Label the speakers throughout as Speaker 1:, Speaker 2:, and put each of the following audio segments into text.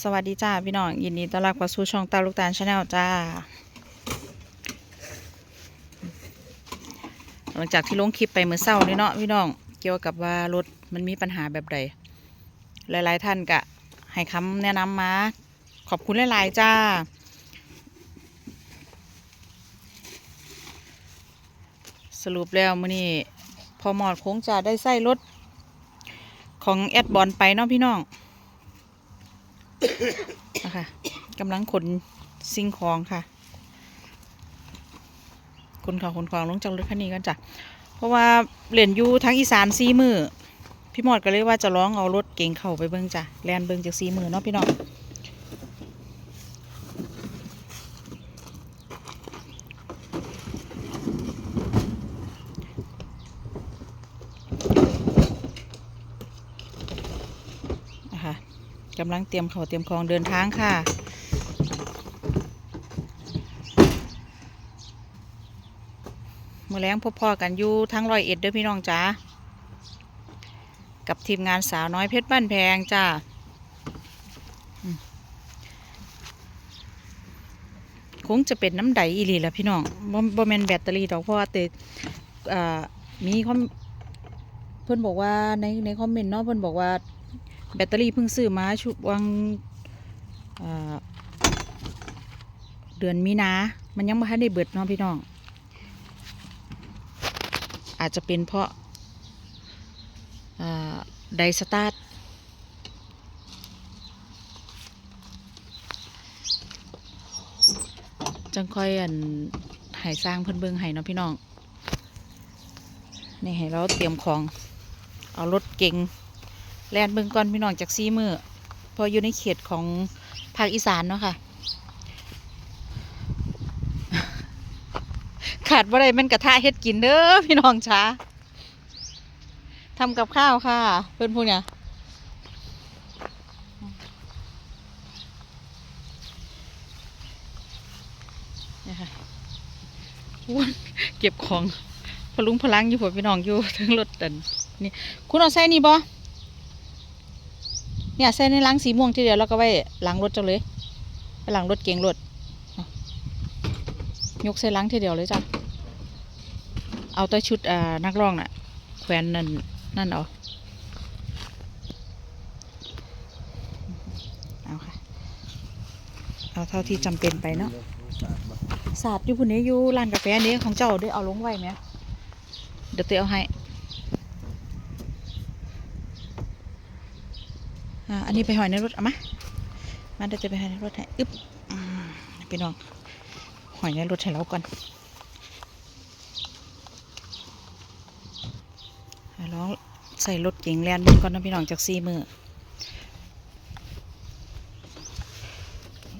Speaker 1: สวัสดีจ้าพี่น้องยินดีต้อนรับเข้าสู่ช่องตาลูกตาลชาแนลจ้า หลังจากที่ลงคลิปไปเมื่อเช้านี่เนาะพี่น้องเกี่ยวกับว่ารถมันมีปัญหาแบบใด หลาย ๆ ท่านก็ให้คำแนะนำมา ขอบคุณหลาย ๆ จ้า สรุปแล้วมื้อนี้พอหมอดคงจะได้ใส่รถของแอดบอลไปเนาะพี่น้อง นะคะกำลังขนสิ่งของค่ะขนของขนของลงจากรถคันนี้กันจ้ะเพราะว่าเหรียญยูทั้งอีสานซีมือพี่หมอดก็เลยว่าจะร้องเอารถเก่งเข่าไปเบิ้งจ้ะแลนเบิ้งจากซีมือเนาะพี่น้อง นะคะกำลังเตรียมเขาเตรียมของเดินทางค่ะ มือแรงพบพ่อกันอยู่ทั้งรอยเอ็ดด้อพี่น้องจ้ากับทีมงานสาวน้อยเพชรบ้านแพงจ้าคงจะเป็นน้ำใดอีหลีแหละพี่น้องบ่บ่แมนแบตเตอรี่ดอกเพราะว่าแต่อ่ามีคอมเพิ่นบอกว่าในในคอมเมนต์เนาะเพิ่นบอกว่า แบตเตอรี่เพิ่งซื้อมาชุบวังเดือนมีนา มันยังไม่ทันได้เบิดเนาะพี่น้อง อาจจะเป็นเพราะไดสตาร์ทจังค่อยอันให้สร้างเพิ่นเบิงให้เนาะพี่น้อง นี่ให้เราเตรียมของ เอารถเก๋ง แลนเบิ่งก่อนพี่น้องจากซีมือพออยู่ในเขตของภาคอีสานเนาะค่ะ ขาดบ่ได้แมันกระทะเฮ็ดกินเด้อพี่น้องช้าทำกับข้าวค่ะ เพื่อนพูดเนี่ยเนี่ยค่ะอ้วนเก็บของพลุงพลังอยู่หัวพี่น้องอยู่ทั้งรถดันนี่คุณเอาใส่นี่บ่ เนี่ยใส่ในล้างสีม่วงทีเดียวแล้วก็ไว้ล้างรถเจ้าเลยไปล้างรถเก๋งรถยกใส่ล้างทีเดียวเลยจ้ะเอาแต่ชุดอ่านักร้องน่ะ แขวนนั่นนั่นเอาเอาค่ะ เอาเท่าที่จำเป็นไปเนาะศาสตร์อยู่พุ่นนี้อยู่ร้านกาแฟนี้ของเจ้าได้เอาลงไว้ไหมเดี๋ยวเตเอาให้ อ่าอั นนี้ไปหอยในรถเอามามาเดี๋ยวจะไปหอยในรถให้อึ๊บพี่น้องหอยในรถให้เราก่อนลองใส่รถเก๋งแลนเบิ่งก่อนนะพี่น้องจากซีมือ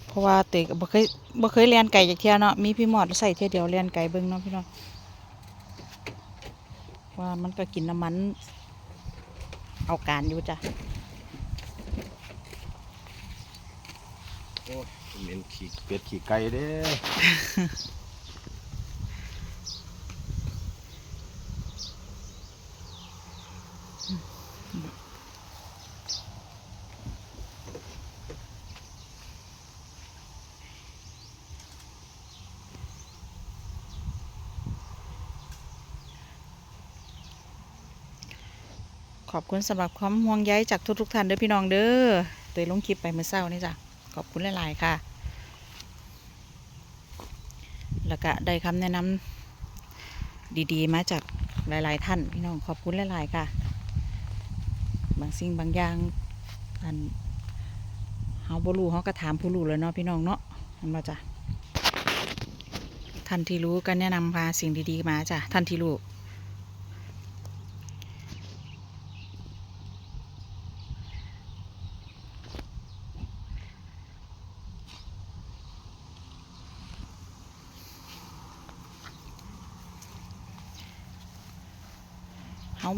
Speaker 1: เพราะว่าเตะบ่เคยบ่เคยแลนไก่จากเที่ยเนาะมีพี่หมอดใส่เที่ยเดียวแลนไก่เบิ่งเนาะพี่น้องว่ามันก็กินน้ำมัน เอาการอยู่จ้ะ
Speaker 2: โอ้ยเหม็นขี้เป็ดขี้ไก่เด้
Speaker 1: ขอบคุณสำหรับความห่วงใยจากทุกๆท่านด้อพี่น้องเด้อโดยลงคลิปไปเมื่อเช้านี่จ้ะ ขอบคุณหลาย ๆ ค่ะ แล้วก็ได้คำแนะนำดีๆ มาจากหลาย ๆ ท่านพี่น้องขอบคุณหลาย ๆ ค่ะ บางสิ่งบางอย่างอันเฮาบ่รู้เฮาก็ถามผู้รู้แล้วเนาะพี่น้องเนาะมันมาจ้ะท่านที่รู้ก็แนะนำพาสิ่งดี ๆ มาจ้ะท่านที่รู้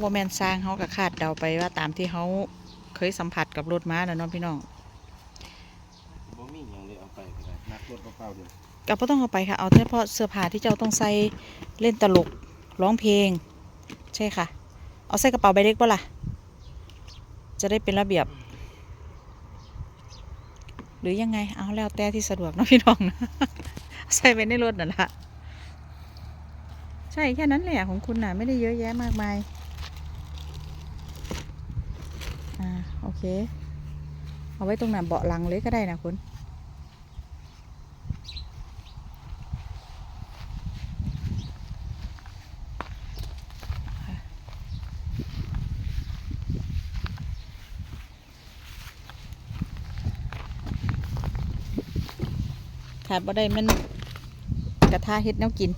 Speaker 1: บ่แม่นสร้างเฮาก็คาดเดาไปว่าตามที่เฮาเคยสัมผัสกับรถม้าน่ะเนาะพี่น้อง
Speaker 2: บ่มีหยังเลยเอาไปก็ได้นักรถเปล่าๆเดียว
Speaker 1: ก็บ่ต้องเอาไปค่ะ เอาเฉพาะเสื้อผ้าที่เจ้าต้องใส่เล่นตลกร้องเพลง ใช่ค่ะ เอาใส่กระเป๋าใบเล็กบ่ล่ะ จะได้เป็นระเบียบ หรือยังไง เอาแล้วแต่ที่สะดวกเนาะพี่น้องนะใส่ไปในรถนั่นละใช่แค่นั้นแหละของคุณน่ะไม่ได้เยอะแยะมากมาย อ่าโอเค เอาไว้ตรงนั้นเบาะหลังเลยก็ได้นะคุณขาดบ่ได้มันกระทะเฮ็ดแนวกิน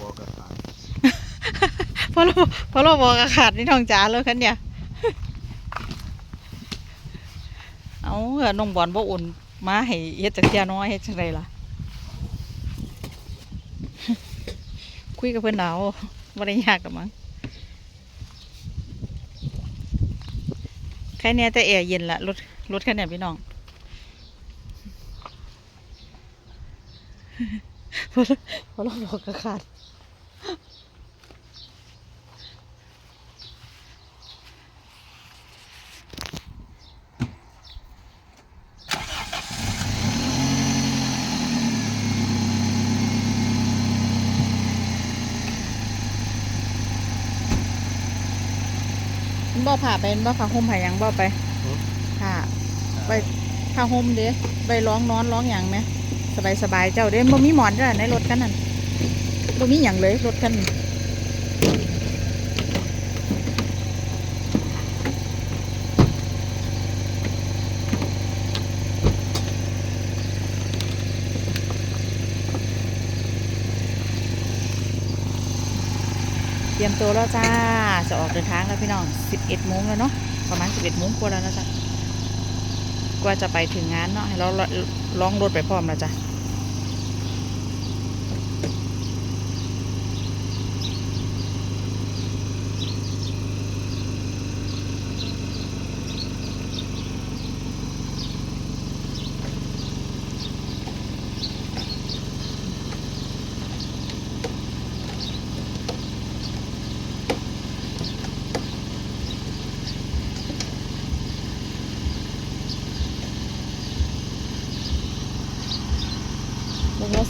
Speaker 2: บอกกระถาง
Speaker 1: เพราะเราเพราะเราบอกอาขาดนี่ท้องจ๋าเลยคันเนี่ย เอาเออน้องบอลบ่อุ่นมาให้เฮ็ดจักเทียน้อยเฮ็ดจังไดล่ะ คุยกับเพิ่อนเอาบ่ได้ยากกับมั้งแค่นี้แต่แอร์เย็นละรถรถคันเนี้ยพี่น้องเพราะเพราะเราบอกอาขาด บ่ผ่าไปมันบ่ผ่าห่มผ่าหยังบ่ไปผ่าไปผ่าห่มเด้ไปร้องนอนร้องหยังไหมสบายสบายๆเจ้าเด้บ่มีหมอนเด้อในรถคันนั้นบ่มีหยังเลยรถคันนั้นเตรียมตัวแล้วจ้า จะออกเดินทางแล้วพี่น้อง 11โมงแล้วเนาะ ประมาณ 11โมงกว่าแล้วนะจ๊ะ กว่าจะไปถึงงานเนาะ ให้เราล้องรถไปพร้อมแล้วจ้ะ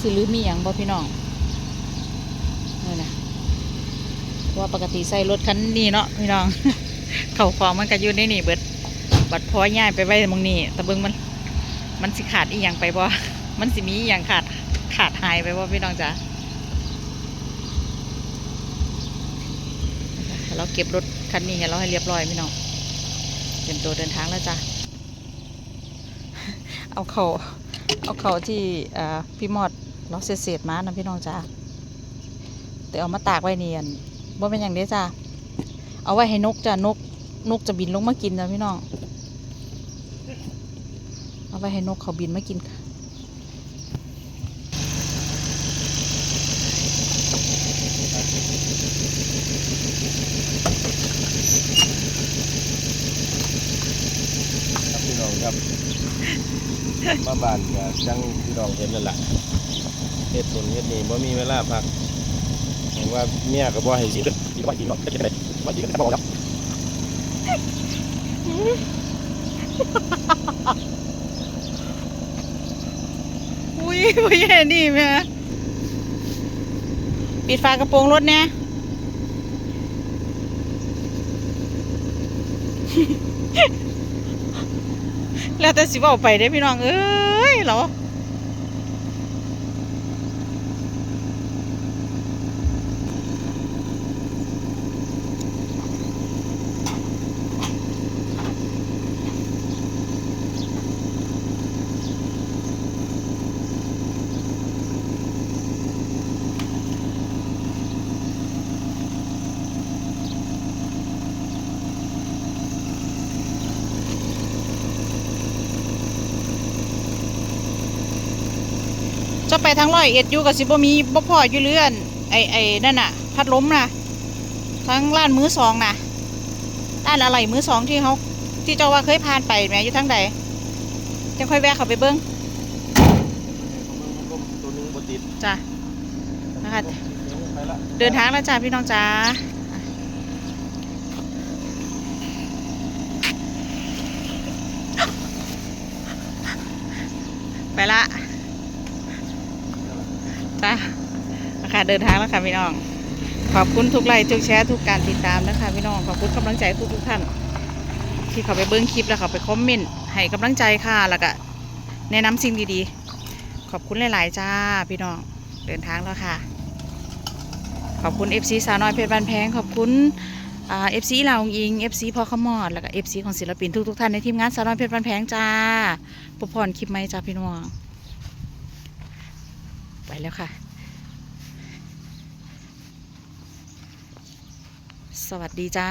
Speaker 1: สิลือมีอย่างบ่พี่น้องนี่นะว่าปกติใส่รถคันนี้เนาะพี่น้อง เข่าของมันก็อยู่ในนี่เบิดบัดพอย่ายไปไว้มองนี่แต่เบิงมัน มันสิขาดอีหยังไปบ่มันสิมีอีหยังขาดขาดหายไปบ่พี่น้องจ๋าเราเก็บรถคันนี้ให้เราให้เรียบร้อยพี่น้องเตรียมตัวเดินทางแล้วจ้ะเอาเขาเอาเขาที่พี่มอด เราเศษๆมานะพี่น้องจ้าแต่เอามาตากไว้เนียนบ่เป็นอย่างเด้จ้าเอาไว้ให้นกจ้านกนกจะบินลงมากินนะพี่น้อง เอาไว้ให้นกเขาบินมากิน
Speaker 2: ครับพี่น้องครับมาบ้านก็จังพี่น้องเห็นนั่นแหละ ฮ็ดตนเฮ็ดนี่บ่มีเวลาพักเห็นว่าเมียก็บ่ให้สิเด้อสิว่าสิเนาะก็จะได้ว่าสิก็บ่ครับ
Speaker 1: อุ้ยพ่อใหญ่นี่แม่ปิดฝากระโปรงรถเนี่ยแล้วแต่สิบเอาไปได้พี่น้องเอ้ยเหรอ จะไปทางร้อยเอ็ดอยู่กับสิบ่มีบ่พออยู่เรือนไอ้ไอ้นั่นน่ะ พัดลมน่ะทั้งร้านมือสองน่ะร้านอะไรมือสองที่เขาที่เจ้าว่าเคยผ่านไปแหม่อยู่ทางใดจะค่อยแวะเข้าไปเบิ้ง
Speaker 2: ตัวหนึงบ่ติด
Speaker 1: จ้ะนะคะ
Speaker 2: ไปละ
Speaker 1: เดินทางแล้วจ้าพี่น้องจ้าไปละ จ้าค่ะเดินทางแล้วค่ะพี่น้อง ขอบคุณทุกไลค์ทุกแชร์ทุกการติดตามนะคะพี่น้องขอบคุณกำลังใจทุกทุกๆท่าน ที่เขาไปเบิ้งคลิปแล้วเขาไปคอมเมนต์ให้กำลังใจค่ะแล้วก็แนะนำสิ่งดีๆ ขอบคุณหลาย ๆ จ้าพี่น้องเดินทางแล้วค่ะ ขอบคุณ FC สาวน้อยเพชรบานแพงขอบคุณเอ่า FC ลาวองอิง FC พอขมอด แล้วก็ FC ของศิลปินทุกๆท่านในทีมงานสาวน้อยเพชรบานแพงจ้าปพรคลิปไหมจ้าพี่น้อง แล้วค่ะ สวัสดีจ้า